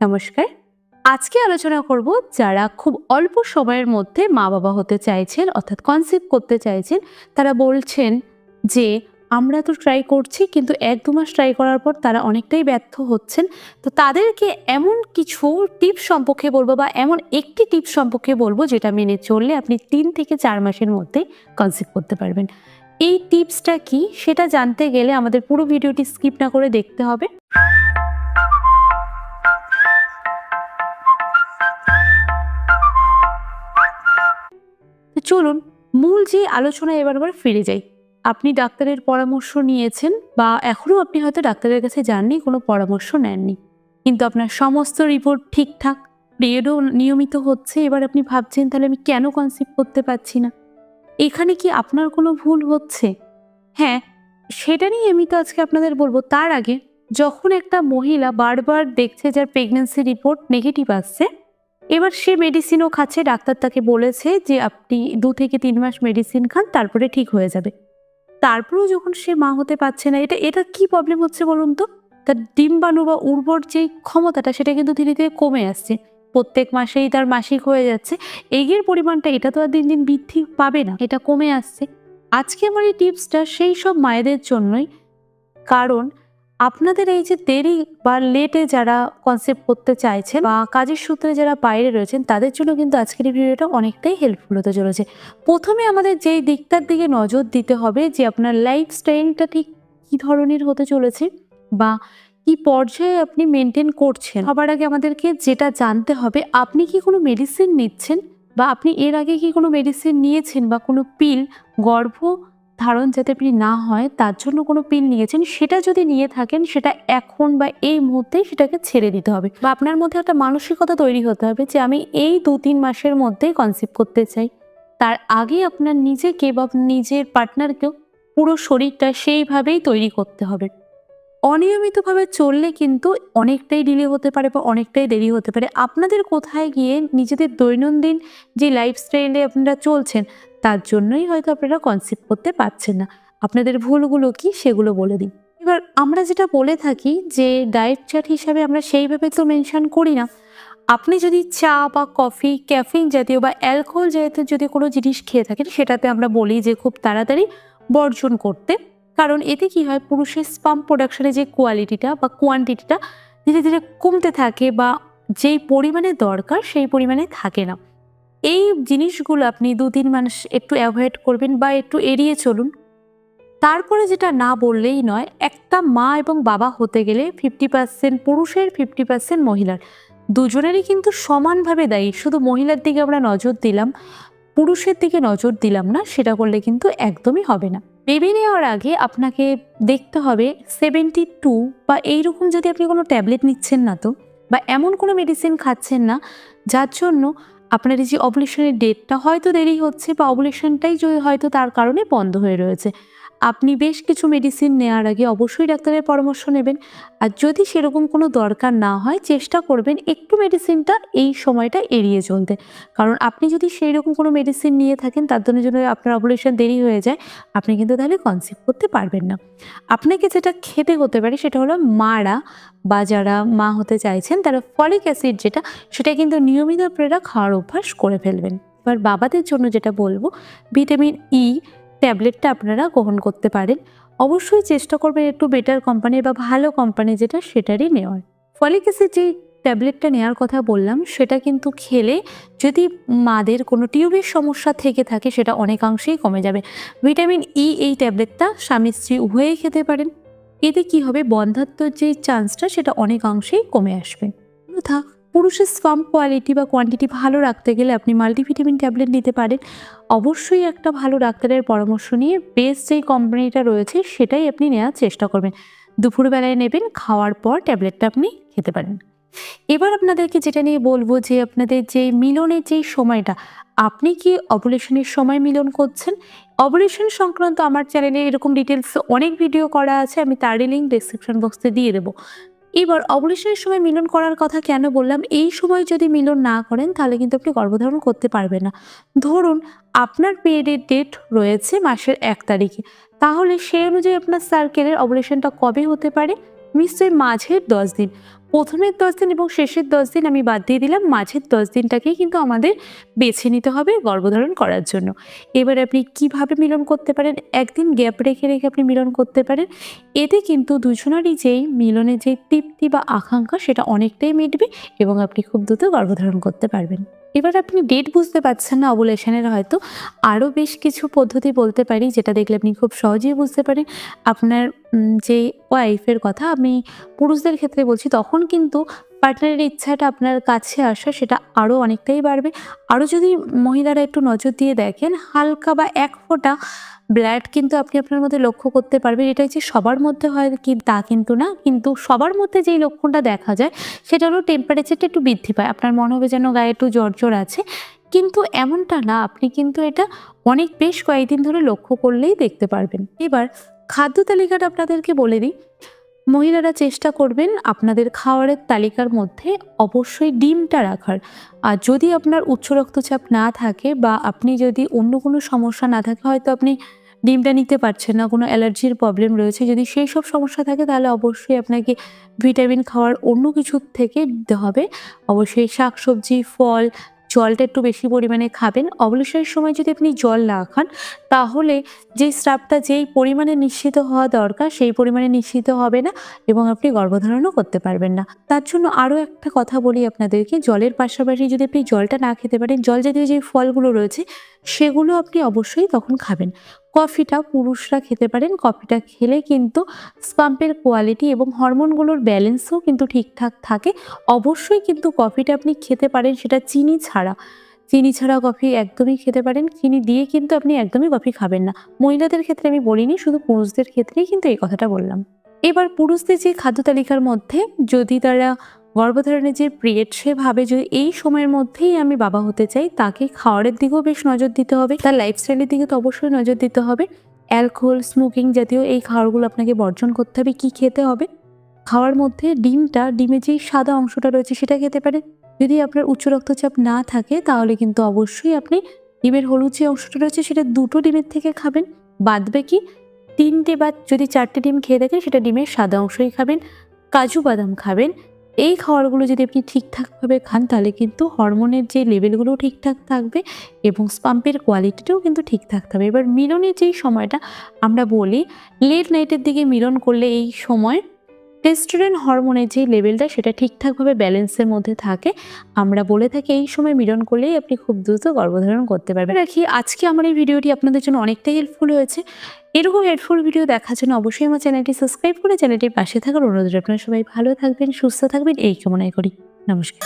নমস্কার। আজকে আলোচনা করব যারা খুব অল্প সময়ের মধ্যে মা বাবা হতে চাইছেন, অর্থাৎ কনসেপ্ট করতে চাইছেন, তারা বলছেন যে, আমরা তো ট্রাই করছি, কিন্তু এক দু মাস ট্রাই করার পর তারা অনেকটাই ব্যর্থ হচ্ছেন। তো তাদেরকে এমন কিছু টিপস সম্পর্কে বলব বা এমন একটি টিপস সম্পর্কে বলব যেটা মেনে চললে আপনি তিন থেকে চার মাসের মধ্যে কনসেপ্ট করতে পারবেন। এই টিপসটা কি? সেটা জানতে গেলে আমাদের পুরো ভিডিওটি স্কিপ না করে দেখতে হবে। মূল যে আলোচনায় এবার আবার ফিরে যাই। আপনি ডাক্তারের পরামর্শ নিয়েছেন বা এখনও আপনি হয়তো ডাক্তারের কাছে যাননি, কোনো পরামর্শ নেননি। কিন্তু আপনার সমস্ত রিপোর্ট ঠিকঠাক পিরিয়ডও নিয়মিত হচ্ছে, এবার আপনি ভাবছেন তাহলে আমি কেন কনসিভ করতে পারছি না? এখানে কি আপনার কোনো ভুল হচ্ছে? হ্যাঁ সেটা নিয়ে আমি তো আজকে আপনাদের বলব, তার আগে যখন একটা মহিলা বারবার দেখছে যার প্রেগনেন্সি রিপোর্ট নেগেটিভ আসছে এবার সে মেডিসিনও খাচ্ছে। ডাক্তার তাকে বলেছে যে, আপনি দু থেকে তিন মাস মেডিসিন খান, তারপরে ঠিক হয়ে যাবে। তারপরেও যখন সে মা হতে পারছে না, এটা এটা কি প্রবলেম হচ্ছে বলুন তো? তার ডিম্বাণু বা উর্বর যে ক্ষমতাটা, সেটা কিন্তু ধীরে ধীরে কমে আসছে। প্রত্যেক মাসেই তার মাসিক হয়ে যাচ্ছে। এগের পরিমাণটা, এটা তো আর দিন দিন বৃদ্ধি পাবে না, এটা কমে আসছে। আজকে আমার এই টিপসটা সেই সব মায়েদের জন্যই। কারণ আপনাদের এই যে দেরি বা লেটে যারা কনসেপ্ট করতে চাইছেন বা কাজের সূত্রে যারা বাইরে রয়েছেন, তাদের জন্য কিন্তু আজকের এই ভিডিওটা অনেকটাই হেল্পফুল হতে চলেছে। প্রথমে আমাদের যেই দিকটার দিকে নজর দিতে হবে, যে আপনার লাইফস্টাইলটা ঠিক কী ধরনের হতে চলেছে বা কি পর্যায়ে আপনি মেনটেন করছেন। সবার আগে আমাদেরকে যেটা জানতে হবে, আপনি কি কোনো মেডিসিন নিচ্ছেন বা আপনি এর আগে কি কোনো মেডিসিন নিয়েছেন বা কোনো পিল গর্ভ ধারণ যাতে আপনি না হয়, তার জন্য কোনো পিল নিয়েছেন, সেটা যদি নিয়ে থাকেন, সেটা এখন বা এই মুহূর্তেই সেটাকে ছেড়ে দিতে হবে। বা আপনার মধ্যে একটা মানসিকতা তৈরি হতে হবে যে, আমি এই দু তিন মাসের মধ্যেই কনসিভ করতে চাই। তার আগে আপনার নিজেকে বা নিজের পার্টনারকেও পুরো শরীরটা সেইভাবেই তৈরি করতে হবে। অনিয়মিতভাবে চললে কিন্তু অনেকটাই ডিলে হতে পারে বা অনেকটাই দেরি হতে পারে। আপনাদের কোথায় গিয়ে নিজেদের দৈনন্দিন যে লাইফ লাইফস্টাইলে আপনারা চলছেন, তার জন্যই হয়তো আপনারা কনসেপ্ট করতে পারছেন না। আপনাদের ভুলগুলো কি সেগুলো বলে দিই এবার আমরা যেটা বলে থাকি যে ডায়েট চার্ট হিসাবে আমরা সেইভাবে তো মেনশন করি না। আপনি যদি চা বা কফি ক্যাফিন জাতীয় বা অ্যালকোহল জাতীয় যদি কোনো জিনিস খেয়ে থাকেন, সেটাতে আমরা বলি যে খুব তাড়াতাড়ি বর্জন করতে কারণ এতে কি হয়, পুরুষের স্পাম প্রোডাকশনের যে কোয়ালিটিটা বা কোয়ান্টিটিটা ধীরে ধীরে কমতে থাকে বা যেই পরিমাণে দরকার সেই পরিমাণে থাকে না। এই জিনিসগুলো আপনি দু তিন মাস একটু অ্যাভয়েড করবেন বা একটু এড়িয়ে চলুন। তারপরে যেটা না বললেই নয়, একটা মা এবং বাবা হতে গেলে ফিফটি পার্সেন্ট পুরুষের ফিফটি পার্সেন্ট মহিলার। দুজনেরই কিন্তু সমানভাবে দায়ী। শুধু মহিলার দিকে আমরা নজর দিলাম, পুরুষের দিকে নজর দিলাম না, সেটা করলে কিন্তু একদমই হবে না। বেবি নেওয়ার আগে আপনাকে দেখতে হবে সেভেন্টি টু বা এইরকম যদি আপনি কোনো ট্যাবলেট নিচ্ছেন না তো, বা এমন কোনো মেডিসিন খাচ্ছেন না, যার জন্য আপনার এই যে অবলেশনের ডেটটা হয়তো দেরি হচ্ছে বা অবলেশনটাই হয়তো তার কারণে বন্ধ হয়ে রয়েছে। আপনি বেশ কিছু মেডিসিন নেওয়ার আগে অবশ্যই ডাক্তারের পরামর্শ নেবেন। আর যদি সেরকম কোনো দরকার না হয়, চেষ্টা করবেন একটু মেডিসিনটা এই সময়টা এড়িয়ে চলতে। কারণ আপনি যদি সেই রকম কোনো মেডিসিন নিয়ে থাকেন, তার জন্য যদি আপনার অবলেশন দেরি হয়ে যায়, আপনি কিন্তু তাহলে কনসিভ করতে পারবেন না। আপনাকে যেটা খেতে হতে পারে সেটা হলো মারা বা যারা মা হতে চাইছেন, তারা ফলিক অ্যাসিড যেটা, সেটা কিন্তু নিয়মিত আপনারা খাওয়ার অভ্যাস করে ফেলবেন। এবার বাবাদের জন্য যেটা বলব ভিটামিন ই ট্যাবলেটটা আপনারা গ্রহণ করতে পারেন। অবশ্যই চেষ্টা করবেন একটু বেটার কোম্পানির বা ভালো কোম্পানি যেটা সেটারই নেওয়ার। ফলিক অ্যাসিড যে ট্যাবলেটটা নেওয়ার কথা বললাম, সেটা কিন্তু খেলে যদি মাদের কোনো টিউবের সমস্যা থেকে থাকে, সেটা অনেকাংশেই কমে যাবে। ভিটামিন ই এই ট্যাবলেটটা স্বামী স্ত্রী উভয়েই খেতে পারেন। এতে কি হবে? বন্ধাত্মর যে চান্সটা, সেটা অনেকাংশেই কমে আসবে। থাক পুরুষের স্পাম কোয়ালিটি বা কোয়ান্টিটি ভালো রাখতে গেলে আপনি মাল্টিভিটামিন ট্যাবলেট নিতে পারেন। অবশ্যই একটা ভালো ডাক্তারের পরামর্শ নিয়ে বেস্ট যেই কোম্পানিটা রয়েছে সেটাই আপনি নেওয়ার চেষ্টা করবেন। দুপুরবেলায় নেবেন, খাওয়ার পর ট্যাবলেটটা আপনি খেতে পারেন। এবার আপনাদেরকে যেটা নিয়ে বলব যে আপনাদের যে মিলনের যেই সময়টা, আপনি কি অবলেশনের সময় মিলন করছেন? অবলেশন সংক্রান্ত আমার চ্যানেলে এরকম ডিটেলস অনেক ভিডিও করা আছে, আমি তারই লিঙ্ক ডিসক্রিপশন বক্সে দিয়ে দেবো। এবার অবলেশনের সময় মিলন করার কথা কেন বললাম? এই সময় যদি মিলন না করেন, তাহলে কিন্তু আপনি গর্ভধারণ করতে পারবেন না। ধরুন, আপনার পিরিয়ডের ডেট রয়েছে মাসের এক তারিখে। তাহলে সেই অনুযায়ী আপনার সার্কেলের অবলেশনটা কবে হতে পারে? নিশ্চয়ই মাঝের দশ দিন। প্রথমের দশ দিন এবং শেষের দশ দিন আমি বাদ দিয়ে দিলাম। মাঝের দশ দিনটাকেই কিন্তু আমাদের বেছে নিতে হবে গর্ভধারণ করার জন্য। এবার আপনি কীভাবে মিলন করতে পারেন? একদিন গ্যাপ রেখে রেখে আপনি মিলন করতে পারেন। এতে কিন্তু দুজনেরই যেই মিলনের যে তৃপ্তি বা আকাঙ্ক্ষা সেটা অনেকটাই মিটবে এবং আপনি খুব দ্রুত গর্ভধারণ করতে পারবেন। এবার আপনি ডেট বুঝতে পারছেন না অবলেশনের হয়তো। আরও বেশ কিছু পদ্ধতি বলতে পারি, যেটা দেখলে আপনি খুব সহজেই বুঝতে পারেন। আপনার যে ওয়াইফের কথা আমি পুরুষদের ক্ষেত্রে বলছি, তখন কিন্তু পার্টনারের ইচ্ছাটা আপনার কাছে আসা সেটা আরও অনেকটাই বাড়বে। আরও যদি মহিলারা একটু নজর দিয়ে দেখেন, হালকা বা এক ফোঁটা ব্লাড কিন্তু আপনি আপনার মধ্যে লক্ষ্য করতে পারবেন। এটা যে সবার মধ্যে হয় কি তা কিন্তু না, কিন্তু সবার মধ্যে যেই লক্ষণটা দেখা যায় সেটা হলো টেম্পারেচারটা একটু বৃদ্ধি পায়। আপনার মনে হবে যেন গায়ে একটু জ্বর আছে। কিন্তু এমনটা না, আপনি কিন্তু এটা অনেক বেশ কয়েকদিন ধরে লক্ষ্য করলেই দেখতে পারবেন। এবার খাদ্য তালিকাটা আপনাদেরকে বলে দিই। মহিলারা চেষ্টা করবেন আপনাদের খাওয়ারের তালিকার মধ্যে অবশ্যই ডিমটা রাখার। আর যদি আপনার উচ্চ রক্তচাপ না থাকে বা আপনি যদি অন্য কোনো সমস্যা না থাকে, হয়তো আপনি ডিমটা নিতে পারছেন না, কোনো অ্যালার্জির প্রবলেম রয়েছে, যদি সেই সব সমস্যা থাকে, তাহলে অবশ্যই আপনাকে ভিটামিন খাওয়ার অন্য কিছুর থেকে দিতে হবে। অবশ্যই শাকসবজি, ফল জলটা একটু বেশি পরিমাণে খাবেন। অবসরের সময় যদি আপনি জল না খান, তাহলে যে স্রাবটা যেই পরিমাণে নিশ্চিত হওয়া দরকার, সেই পরিমাণে নিশ্চিত হবে না এবং আপনি গর্ভধারণও করতে পারবেন না। তার জন্য আরও একটা কথা বলি আপনাদেরকে। জলের পাশাপাশি যদি আপনি জলটা না খেতে পারেন, জল জাতীয় যে ফলগুলো রয়েছে সেগুলো আপনি অবশ্যই তখন খাবেন। কফিটা পুরুষরা খেতে পারেন, কফিটা খেলে কিন্তু স্পাম্পের কোয়ালিটি এবং হরমোনগুলোর ব্যালেন্সও কিন্তু ঠিকঠাক থাকে। অবশ্যই কিন্তু কফিটা আপনি খেতে পারেন, সেটা চিনি ছাড়া। চিনি ছাড়া কফি একদমই খেতে পারেন, চিনি দিয়ে কিন্তু আপনি একদমই কফি খাবেন না। মহিলাদের ক্ষেত্রে আমি বলিনি, শুধু পুরুষদের ক্ষেত্রেই কিন্তু এই কথাটা বললাম। এবার পুরুষদের যে খাদ্য তালিকার মধ্যে যদি তারা গর্ভধারণের যে পিরিয়ড সে ভাবে যদি এই সময়ের মধ্যেই আমি বাবা হতে চাই, তাকে খাওয়ারের দিকেও বেশ নজর দিতে হবে। তার লাইফস্টাইলের দিকে তো অবশ্যই নজর দিতে হবে। অ্যালকোহল স্মোকিং জাতীয় এই খাওয়ারগুলো আপনাকে বর্জন করতে হবে, কি খেতে হবে? খাওয়ার মধ্যে ডিমটা, ডিমের যেই সাদা অংশটা রয়েছে সেটা খেতে পারে যদি আপনার উচ্চ রক্তচাপ না থাকে, তাহলে কিন্তু অবশ্যই আপনি ডিমের হলুদ যে অংশটা রয়েছে, সেটা দুটো ডিমের থেকে খাবেন। বাদ কি তিনটে বা যদি চারটে ডিম খেয়ে থাকেন, সেটা ডিমের সাদা অংশই খাবেন। কাজু বাদাম খাবেন। এই খাবারগুলো যদি আপনি ঠিকঠাকভাবে খান, তাহলে কিন্তু হরমোনের যে লেভেলগুলো ঠিকঠাক থাকবে এবং স্পাম্পের কোয়ালিটিটাও কিন্তু ঠিকঠাক থাকবে। এবার মিলনের যেই সময়টা আমরা বলি লেট নাইটের দিকে মিলন করলে এই সময় টেস্টোরেন হরমোনের যে লেভেলটা সেটা ঠিকঠাকভাবে ব্যালেন্সের মধ্যে থাকে। আমরা বলে থাকি এই সময় মিলন করলেই আপনি খুব দ্রুত গর্ভধারণ করতে পারবেন। রাখি, আজকে আমার এই ভিডিওটি আপনাদের জন্য অনেকটাই হেল্পফুল হয়েছে। এরকম হেল্পফুল ভিডিও দেখার জন্য অবশ্যই আমার চ্যানেলটি সাবস্ক্রাইব করে চ্যানেলটির পাশে থাকার অনুরোধ আপনারা সবাই ভালো থাকবেন, সুস্থ থাকবেন, এই কামনাই করি। নমস্কার।